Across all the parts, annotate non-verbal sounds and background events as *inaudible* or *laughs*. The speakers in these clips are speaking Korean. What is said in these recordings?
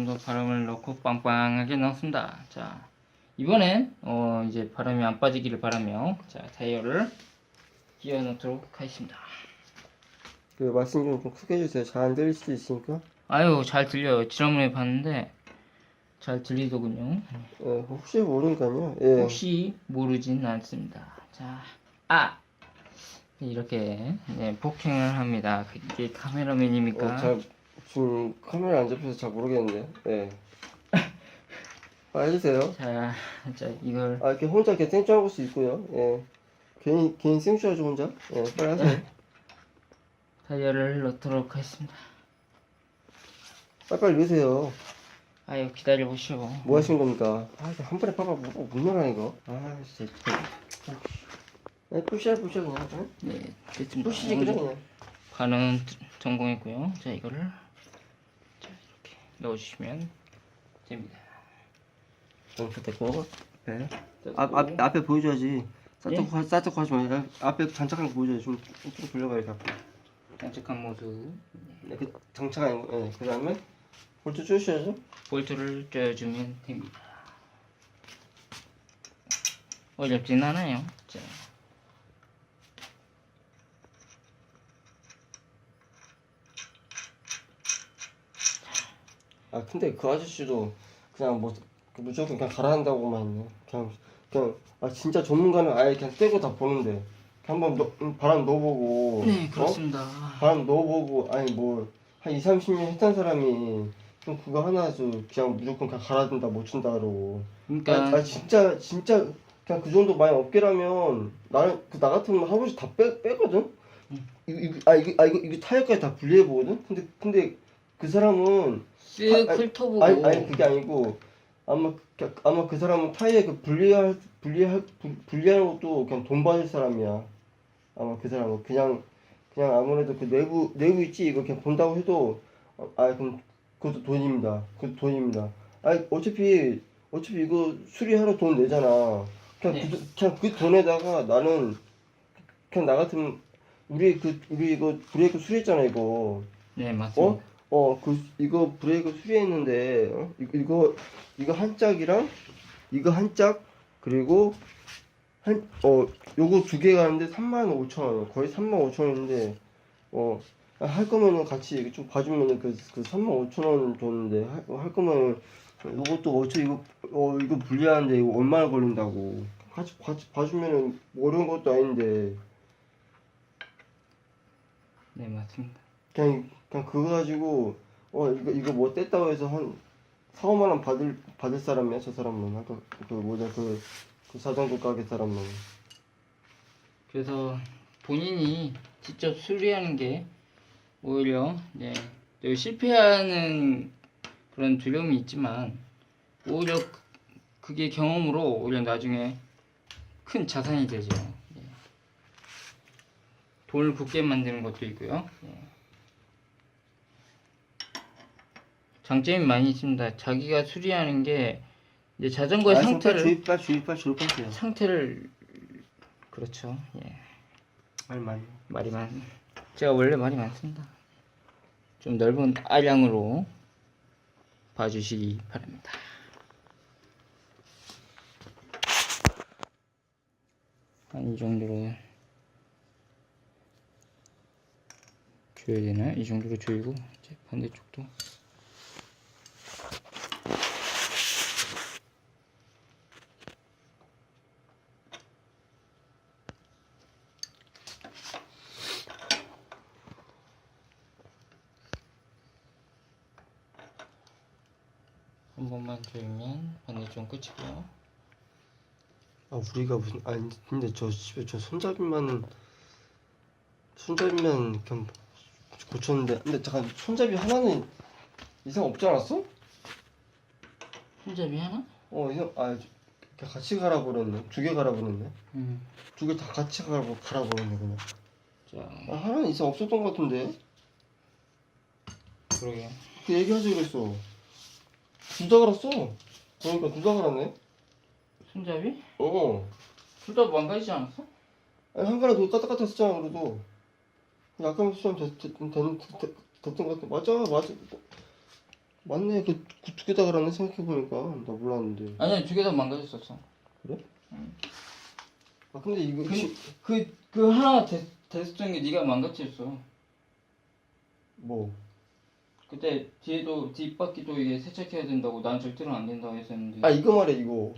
정도 바람을 넣고 빵빵하게 넣습니다. 자, 이번엔 어, 이제 바람이 안 빠지기를 바라며 자 타이어를 끼워 넣도록 하겠습니다. 그 말씀 좀, 좀 크게 해주세요. 잘 안 들릴 수도 있으니까. 아유 잘 들려요. 지난번에 봤는데 잘 들리더군요. 예, 혹시 모르니까요. 예. 혹시 모르진 않습니다. 자, 아 이렇게 네, 폭행을 합니다. 이게 카메라맨입니까? 어, 잘 지금 카메라 안 잡혀서 잘 모르겠는데. 예. 아, 해주세요. 자, 자 이걸 아 이렇게 혼자 이렇게 생쇼할 수 있고요. 예. 괜히 괜히 생쇼하죠 혼자. 예, 빨리 하세요. *laughs* 타이어를 넣도록 하겠습니다. 빨리빨리 넣으세요. 아유 기다려 보시오. 뭐 하시는 겁니까? 아, 이거 한 번에 봐봐 뭐, 못 넣으라 이거. 아, 진짜. 아, 푸시야 푸시야 그냥. 어? 네, 됐습니다. 푸시지 그래 그냥. 반은 성공했고요. 자 이거를 넣어주시면 됩니다. 좀 됐고. 네. 자, 앞, 앞, 앞에 보여줘야지. 예? 싸적 하 싸적 하지 마. 앞에 장착한 거 보여줘야지. 좀, 좀 돌려봐 이렇게 앞에. 장착한 모습 네, 그 장착 아니고. 예. 그 다음에 볼트 쪼셔야죠. 볼트를 쪄주면 됩니다. 어렵진 않아요. 자, 아 근데 그 아저씨도 그냥 뭐 무조건 그냥 가라한다고만 했네. 그냥 그냥 아 진짜 전문가는 아예 그냥 떼고 다 보는데 한번 넣- 음, 바람 넣어보고 네 어? 그렇습니다. 바람 넣어보고 아니 뭐 한 2, 30년 했던 사람이 좀 그거 하나서 그냥 무조건 그냥 갈아준다 못 준다 그러고 그러니까 아, 아 진짜 진짜 그냥 그 정도 많이 업계라면 나는 그 나 같으면 한 번씩 다 빼, 빼거든 이거, 이거 아 이거 아 이거 이거 타이어까지 다 분리해 보거든 근데 근데 그 사람은 쓱 아, 아니, 훑어보고 아니 아니 그게 아니고 아마 그- 아마 그 사람은 타이어 그 분리할 분리할 분- 분리하는 것도 그냥 돈 받을 사람이야 아마 그 사람은 그냥 그냥 아무래도 그 내부 내부 있지 이거 그냥 본다고 해도 어, 아 그럼 그것도 돈입니다 그것도 돈입니다 아니 어차피 어차피 이거 수리하러 돈 내잖아 그냥 네. 그, 돈- 그냥 그 돈에다가 나는 그냥 나 같으면 우리 그 우리 이거 브레이크 수리했잖아 이거 네 맞습니다. 어? 어, 그, 이거 브레이크 수리했는데, 어? 이거, 이거, 한 짝이랑, 이거 한 짝, 그리고, 한, 어, 요거 두 개 가는데 35,000원, 거의 35,000원인데, 어, 아, 할 거면은 같이 좀 봐주면은 그, 그 35,000원 줬는데, 할, 할 거면은, 요것도 어차피 이거, 어, 이거 분리하는데 이거 얼마나 걸린다고. 같이, 같이 봐주면은 뭐 어려운 것도 아닌데, 네 맞습니다. 그냥 그냥 그거 가지고 어 이거 이거 뭐 뗐다고 해서 한 4, 5만 원 받을 받을 사람이야 저 사람은 아까 그 뭐냐 그, 그 자전거 가게 사람은 그래서 본인이 직접 수리하는 게 오히려 네, 또 실패하는 그런 두려움이 있지만 오히려 그- 그게 경험으로 오히려 나중에 큰 자산이 되죠. 네. 돈을 굳게 만드는 것도 있고요. 네. 장점이 많이 있습니다. 자기가 수리하는 게 이제 자전거의 아, 상태를 주입발 주입발 주입발이야 상태를 그렇죠. 예. 말 많이 말이 많. 제가 원래 말이 많습니다. 좀 넓은 아량으로 봐주시기 바랍니다. 한 이 정도로 조여야 되나? 이 정도로 조이고 이제 반대쪽도 한 번만 조이면 반대쪽 끝이고요. 아 우리가 무슨 아니 근데 저 집에 저 손잡이만 손잡이만 그냥 고쳤는데 근데 잠깐 손잡이 하나는 이상 없지 않았어? 손잡이 하나? 어 이상 아 같이 가라 그랬네. 두 개 가라 그랬네. 음. 두개 다 같이 가라고 가라 그랬네 그냥. 자, 아, 하나는 이상 없었던 것 같은데. 그러게요. 그 얘기하지 그랬어. 둘 다 갈았어. 그러니까 둘 다 갈았네. 손잡이? 어. 둘 다 망가지지 않았어? 아니 한 가락 더 까딱까딱 했잖아 그래도. 약간 수정 됐, 됐, 됐, 됐, 됐던 것 같아. 맞아 맞아 맞네 그 두 개 다 그러네 생각해보니까 나 몰랐는데 아니야 두 개 다 망가졌었어. 아 근데 이거 그, 시- 그, 그 하나 데, 데스던 게 네가 망가뜨렸어. 뭐 그때 뒤에도 뒷바퀴도 이게 세척해야 된다고 난 절대로 안 된다고 했었는데. 아 이거 말해 이거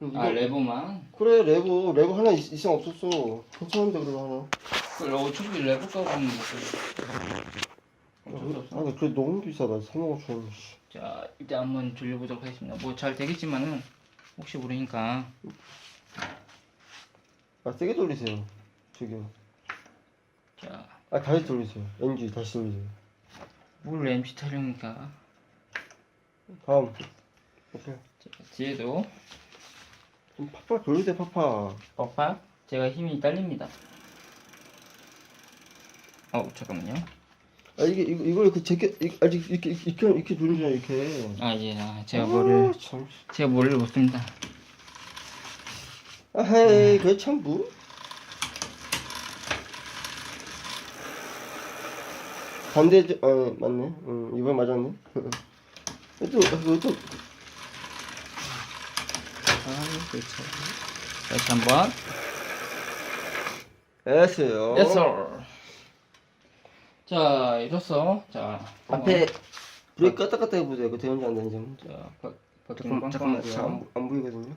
이거 아 레버만. 그래 레고 레고 하나 있, 이상 없었어 괜찮은데 그래도 하나 그 어차피 레버 뭐. 어쩔 수 없어. 아 근데 그래 너무 비싸다 3만 5천 원자 일단 한번 돌려보도록 하겠습니다. 뭐 잘 되겠지만은 혹시 모르니까. 아 세게 돌리세요 저기요 자, 아 다시 돌리세요 NG 다시 돌리세요 뭘 MC 타령니까. 다음 오케이 자, 뒤에도 좀 팍팍 돌리세요 팍팍 빡빡 제가 힘이 딸립니다. 어 잠깐만요. 아 이게 이거 이걸 그 이- 아직 이렇게 이렇게 이렇게, 돌리잖아 이렇게 아 예, 아, 제가 뭐를 아, 참 제가 뭐를 못 씁니다. 아 헤이 그게 참 뭐? 반대 어 맞네 응 이번 맞았네 또 *laughs* 또, 또 아 그렇죠. 다시 한번. 됐어요 sir. 자 이로써 자 앞에 브레이크 껐다 껐다 해보세요 그 되는지 안 되는지 한번. 자 바, 바퀴 잠깐 잠깐만 꽝꽝하고요. 잘안 안 보이거든요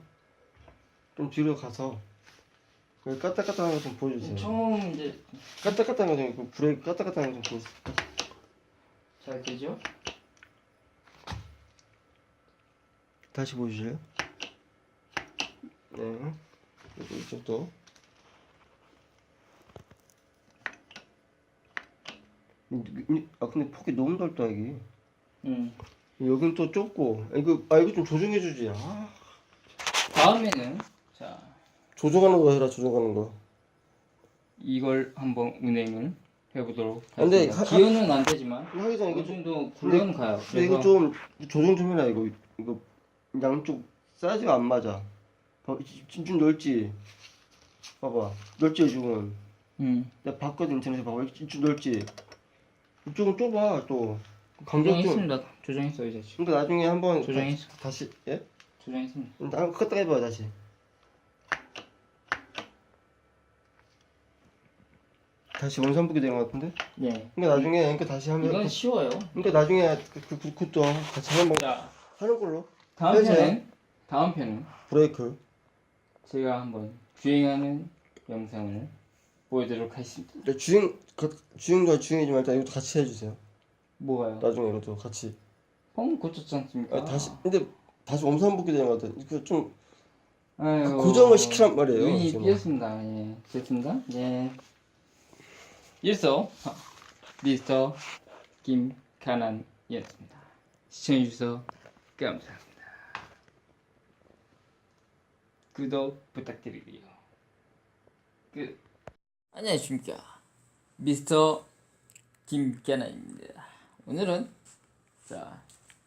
좀 뒤로 가서 그 하는 거좀 보여주세요 처음 이제 하는 거좀 그 브레이크 하는 거좀 보여주세요 잘 되죠? 다시 보여주실래요? 네. 그리고 이쪽도. 이- 이- 아 근데 폭이 너무 넓다 여기. 음. 여긴 또 좁고. 아, 이거 아 이거 좀 조정해 주지. 아. 다음에는 자 조정하는 거 해라 조정하는 거. 이걸 한번 운행을 해보도록 근데 하겠습니다. 하- 기어는 안 되지만 이거 하기 전에 어느 이거 좀. 정도 굴러는 가요. 근데 이거 좀 조정 좀 해라 이거 이거 양쪽 사이즈가 안 맞아. 봐, 좀, 좀 넓지. 봐봐 넓지 이쪽은. 음. 내가 봤거든 인터넷에 봐봐 이쪽 넓지. 이쪽은 좁아 또. 감정 좀. 조정했습니다. 조정했어요 이제 지금. 그러니까 나중에 한번 조정했어. 다, 다시 예? 조정했습니다. 한번 껐다 해봐 다시. 다시 원산 보게 되는 것 같은데? 네. 그러니까 나중에 그러니까 다시 하면 이건 쉬워요. 그러니까 나중에 그, 그, 그, 같이 한번 자 하는 걸로 다음 해주세요. 편은 다음 편은 브레이크 제가 한번 주행하는 영상을 보여드리도록 하겠습니다. 근데 주행 그, 주행과 주행이지 말자 이것도 같이 해주세요 뭐가요? 나중에 이것도 같이 펑 고쳤지 않습니까? 아, 다시 근데 다시 원산 보게 되는 것 같아 그좀 아이고, 고정을 시키란 말이에요, 눈이 지금. 삐었습니다. 예, 됐습니다. 예. 이래서 미스터 김가난이었습니다. 시청해주셔서 감사합니다. 구독 부탁드리고요. 끝. 안녕하십니까. 미스터 김가난입니다. 오늘은 자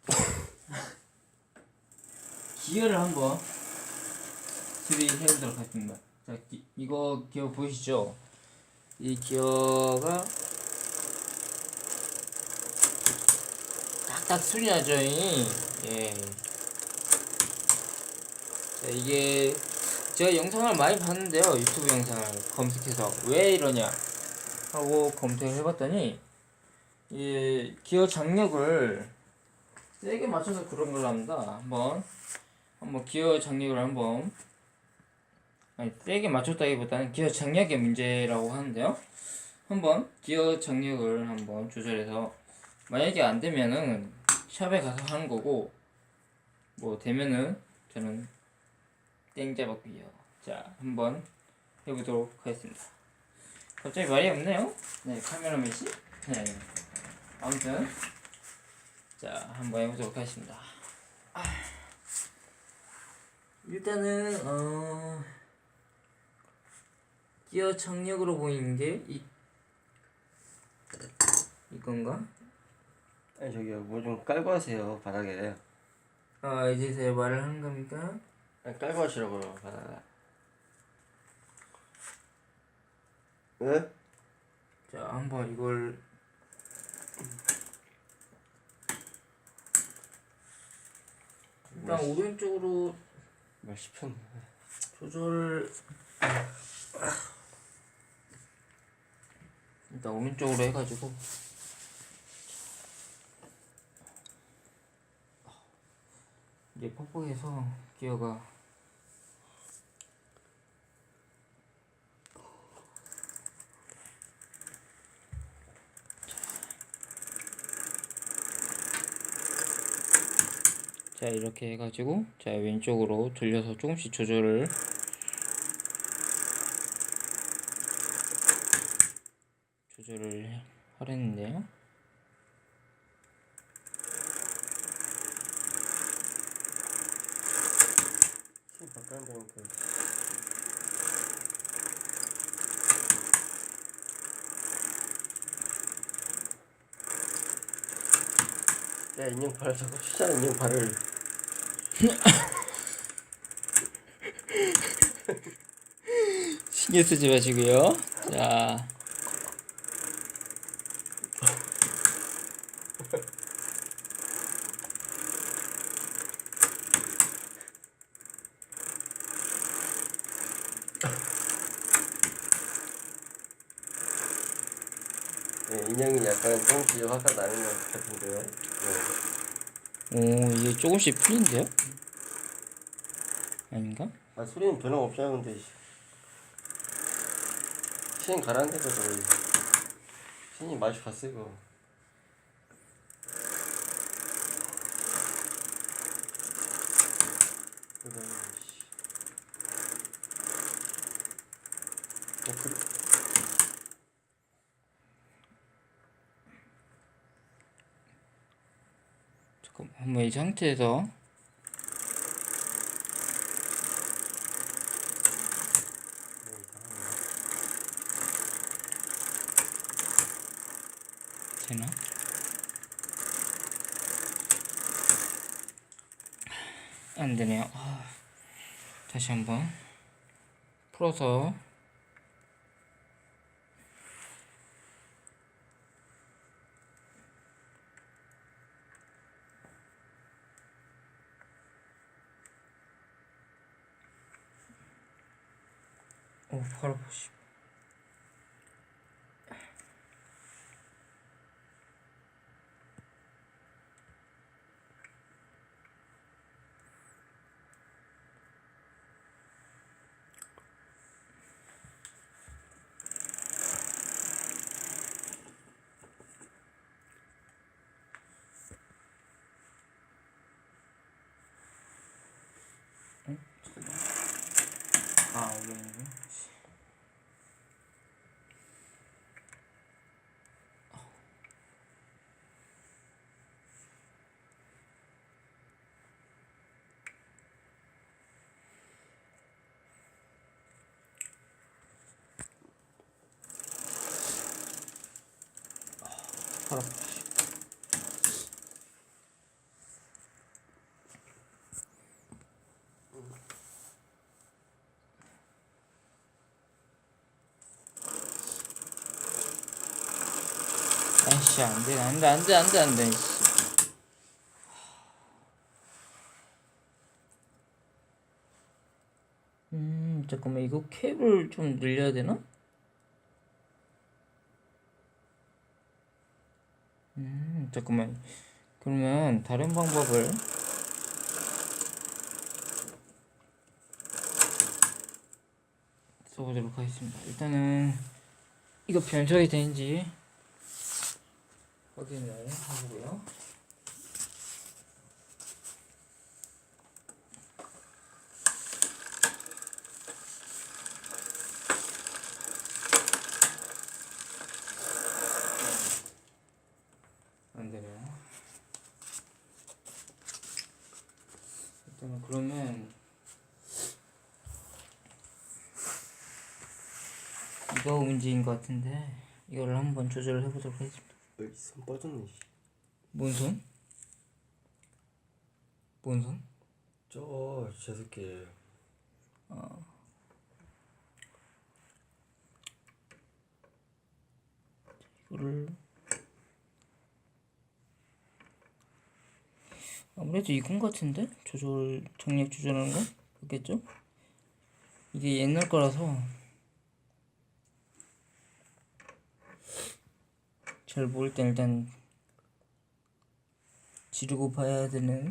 *laughs* 기어를 한번 수리해 보도록 하겠습니다. 자, 기, 이거 기어 보이시죠? 이 기어가 딱딱 수리하죠. 이. 예. 자, 이게 제가 영상을 많이 봤는데요. 유튜브 영상을 검색해서 왜 이러냐 하고 검색을 해봤더니 이 기어 장력을 세게 맞춰서 그런 걸 합니다. 한번 한번 기어 장력을 한번 아니 세게 맞췄다기보다는 기어 장력의 문제라고 하는데요. 한번 기어 장력을 한번 조절해서 만약에 안 되면은 샵에 가서 하는 거고 뭐 되면은 저는 땡 잡았고요. 자 한번 해보도록 하겠습니다. 갑자기 말이 없네요. 네 카메라맨 씨. 네 아무튼 자 한번 해보도록 하겠습니다. 아, 일단은 어 기어 장력으로 보이는 게이 이건가? 아니 저기요 뭐 좀 깔고 하세요 바닥에 아 이제서야 말을 하는 겁니까? 깔고 하시라고요. 바닥에 네? 자 한번 이걸. 일단 오른쪽으로 말 씹혔네. 조절. 일단 오른쪽으로 해가지고. 이제 퍽퍽해서 기어가 자 이렇게 해가지고 자 왼쪽으로 돌려서 조금씩 조절을 조절을 바꾼다니까. 야 인형팔 자꾸 치잖아 인형팔을. *laughs* *laughs* 신경 쓰지 마시고요 자 네, 인형이 약간 조금씩 화가 나는 것 같은데요. 네. 오 이게 조금씩 풀린데요? 아닌가? 아 소리는 변함없이 하는데 시행 가라앉아서 신이 맛이 갔어. 이거, 씨. 어, 그래. 잠깐 한번 이 상태에서 되나? 안 되네요. 아, 다시 한번 풀어서 오, 바로 보시. 아, 이게 바로 아이씨 안돼 안돼 안돼 안돼 안돼 음 잠깐만 이거 캡을 좀 늘려야 되나? 잠깐만 그러면 다른 방법을 써보도록 하겠습니다 일단은 이거 변속이 되는지 확인을 해보고요. 안 되네요. 일단은 그러면 이거 문제인 것 같은데 이거를 한번 조절을 해보도록 하겠습니다. 여기 손 빠졌네. 씨. 뭔 손? 뭔 손? 저. 이거를 어, 아무래도 이건 같은데 조절 정력 조절하는 거 그겠죠? 이게 옛날 거라서 잘 모를 땐 일단 지르고 봐야 되는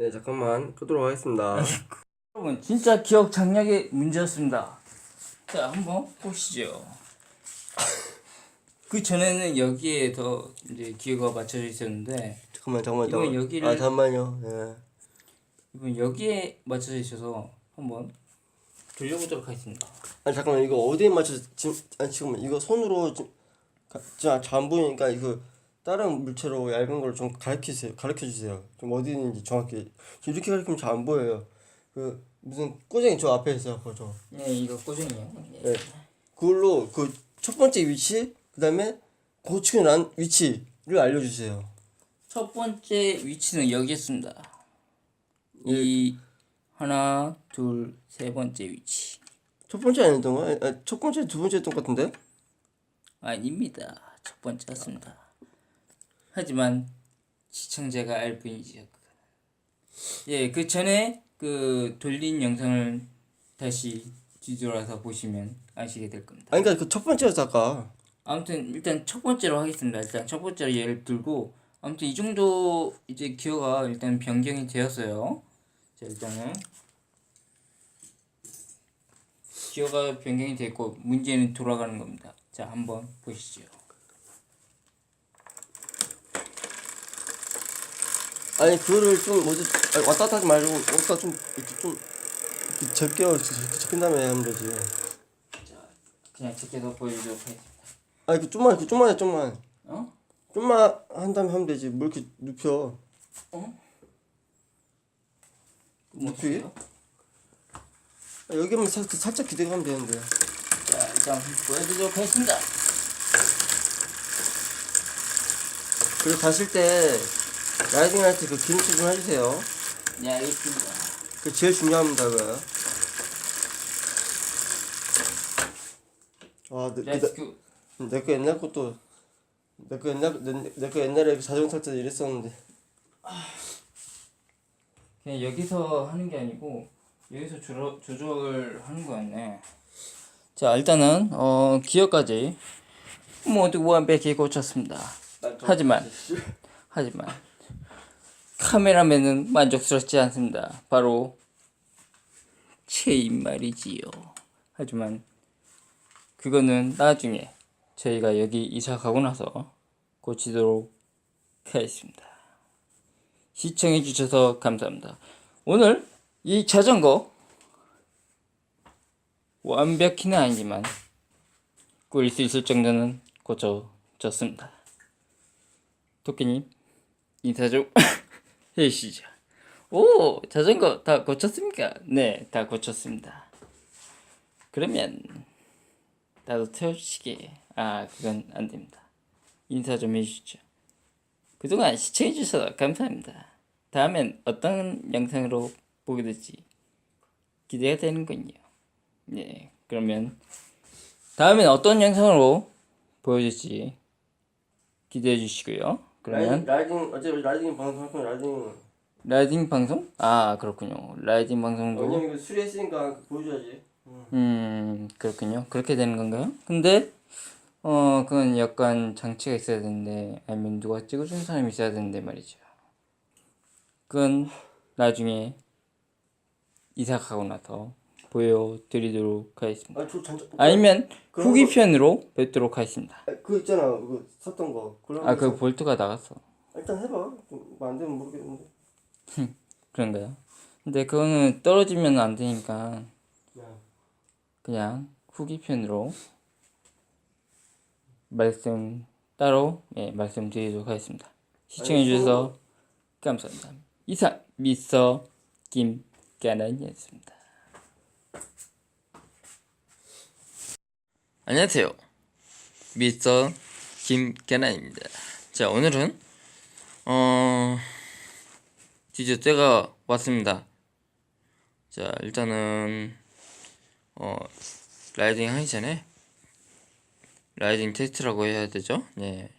네 잠깐만 끄도록 하겠습니다. *laughs* 여러분 진짜 기억 장력의 문제였습니다. 자 한번 보시죠. *laughs* 그 전에는 여기에 더 이제 기어가 맞춰져 있었는데 잠깐만 잠깐만 이건 잠깐만. 여기를- 아 잠깐만요. 예. 이번 여기에 맞춰져 있어서 한번 돌려보도록 하겠습니다. 아니 잠깐만 이거 어디에 맞춰 지금 아니 지금 이거 손으로 지금 가- 지금 잘 안 보이니까 이거 다른 물체로 얇은 걸 좀 가르치세요. 가르쳐 주세요. 좀 어디 있는지 정확히. 지금 이렇게 가르치면 잘 안 보여요. 그 무슨 꼬쟁이 저 앞에 있어요. 그죠? 네 이거 꼬쟁이요. 네. 네. 그걸로 그 첫 번째 위치 그다음에 고치고 난 위치를 알려 주세요. 첫 번째 위치는 여기 있습니다. 이 하나 둘 세 번째 위치 첫 번째 아니었던 거야? 아, 첫 번째 두 번째였던 것 같은데? 아닙니다. 첫 번째였습니다. 하지만 시청자가 알 뿐이죠. 예, 그 전에 그 돌린 영상을 다시 뒤돌아서 보시면 아시게 될 겁니다. 아니 그러니까 그 첫 번째였어 아까. 아무튼 일단 첫 번째로 하겠습니다. 일단 첫 번째로 예를 들고 아무튼 이 정도 이제 기어가 일단 변경이 되었어요. 자 일단은 기어가 변경이 됐고 문제는 돌아가는 겁니다. 자 한번 보시죠. 아니 그거를 좀 뭐지 아니, 왔다 갔다 하지 말고 왔다 좀 이렇게 좀 이렇게 적게 적힌 다음에 하면 되지. 그냥 제게도 보여주도록 하겠습니다. 아니 그 좀만 그 좀만 해 좀만 어? 좀만 한 다음에 하면 되지. 뭘 이렇게 눕혀? 뭐 눕히? 아, 여기만 살, 살짝 기대고 하면 되는데. 자 일단 보여주도록 하겠습니다. 그리고 가실 때 라이딩 할때그 기름칠 좀 해주세요. 네 알겠습니다. 그 제일 중요합니다 그거. 아, 내, 내. 내거 옛날 것도 내거 옛날 내거 옛날에 그 자전거 탈때 이랬었는데. 그냥 여기서 하는 게 아니고 여기서 조절, 조절하는 거였네. 자 일단은 어 기어까지 모두 완벽히 고쳤습니다. 하지만 하지만 카메라맨은 만족스럽지 않습니다. 바로 체인 말이지요. 하지만 그거는 나중에 저희가 여기 이사 가고 나서 고치도록 하겠습니다. 시청해 주셔서 감사합니다. 오늘 이 자전거 완벽히는 아니지만 꿀수 있을 정도는 고쳐졌습니다. 토끼님 인사 좀 *laughs* 시죠. 오 자전거 다 고쳤습니까? 네, 다 고쳤습니다. 그러면 나도 태워주시게. 아 그건 안 됩니다. 인사 좀 해주시죠. 그동안 시청해 주셔서 감사합니다. 다음엔 어떤 영상으로 보게 될지 기대가 되는군요. 네, 그러면 다음엔 어떤 영상으로 보여줄지 기대해 주시고요. 그러면 라이딩 어차피 라이딩 방송 할 거면 라이딩. 라이딩 방송? 아 그렇군요. 라이딩 방송도 왜냐면 이거 수리했으니까 보여줘야지. 음 그렇군요. 그렇게 되는 건가요? 근데 어 그건 약간 장치가 있어야 되는데 아니면 누가 찍어준 사람이 있어야 되는데 말이죠. 그건 나중에 이사 가고 나서 보여드리도록 하겠습니다. 아저 잔. 아니면 그런 후기편으로 뵙도록 하겠습니다. 아, 그거 있잖아 그거 샀던 거. 아 그 볼트가 나갔어. 일단 해봐. 뭐안 되면 모르겠는데. 그런가요? 근데 그거는 떨어지면 안 되니까 그냥 후기 편으로 말씀 따로 예, 말씀드리도록 하겠습니다. 시청해 주셔서 감사합니다. 이상 미스터 김가난이었습니다. 안녕하세요. 미스터 김가난입니다. 자 오늘은 어 드디어 때가 왔습니다. 자 일단은 어 라이딩 하기 전에 라이딩 테스트라고 해야 되죠? 네.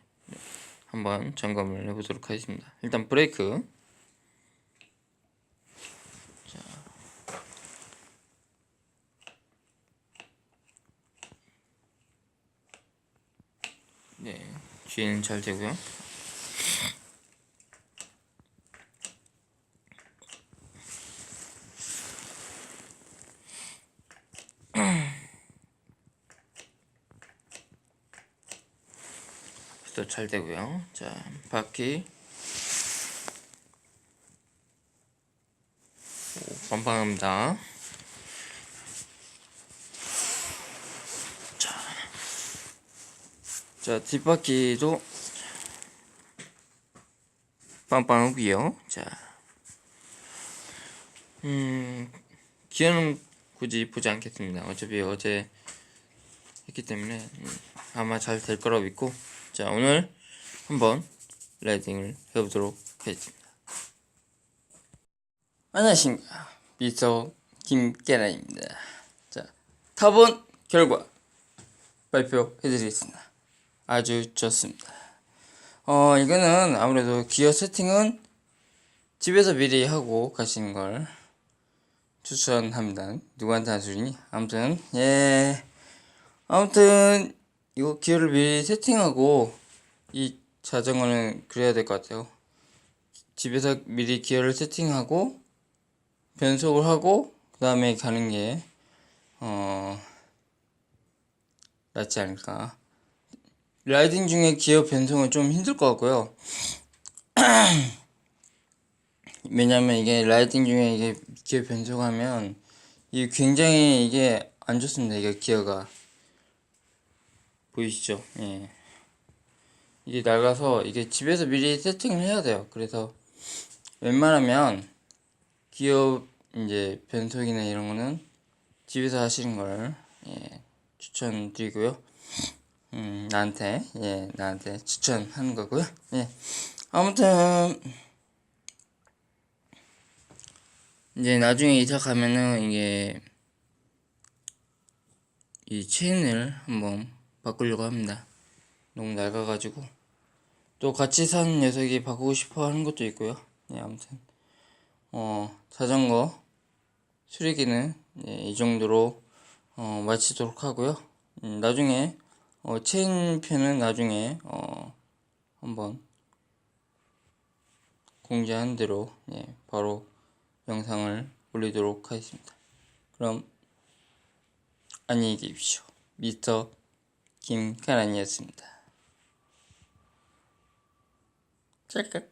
한번 점검을 해보도록 하겠습니다. 일단 브레이크. 자. 네. 뒤에는 잘 되고요. *clears throat* 또잘 되고요. 자, 바퀴. 오, 빵빵합니다. 자 뒷바퀴도 빵빵하고요. 자, 음, 기어는 굳이 보지 않겠습니다. 어차피 어제 했기 때문에 음, 아마 잘 될 거라고 믿고 자 오늘 한번 라이딩을 해보도록 하겠습니다 안녕하십니까 미소 김깨란입니다 자 타본 결과 발표해드리겠습니다 아주 좋습니다 어 이거는 아무래도 기어 세팅은 집에서 미리 하고 가시는 걸 추천합니다 누구한테 한 소리니 아무튼 예 아무튼 이거 기어를 미리 세팅하고 이 자전거는 그래야 될 것 같아요. 집에서 미리 기어를 세팅하고 변속을 하고 그 다음에 가는 게 어, 낫지 않을까. 라이딩 중에 기어 변속은 좀 힘들 것 같고요. *clears throat* 왜냐면 이게 라이딩 중에 이게 기어 변속하면 이게 굉장히 이게 안 좋습니다. 이게 기어가. 보이시죠? 예. 이게 낡아서 이게 집에서 미리 세팅을 해야 돼요. 그래서 웬만하면 기어 이제 변속이나 이런 거는 집에서 하시는 걸 예, 추천드리고요. 음, 나한테 예, 나한테 추천하는 거고요. 예. 아무튼 이제 나중에 이사 가면은 이게 이 체인을 한번 바꾸려고 합니다. 너무 낡아가지고 또 같이 사는 녀석이 바꾸고 싶어 하는 것도 있고요. 네, 아무튼 어 자전거 수리기는 예, 이 정도로 어, 마치도록 하고요. 음, 나중에 어, 체인 편은 나중에 어, 한번 공지한 대로 예, 바로 영상을 올리도록 하겠습니다. 그럼 안녕히 계십시오. 미스터 김가란이었습니다. 짤깍.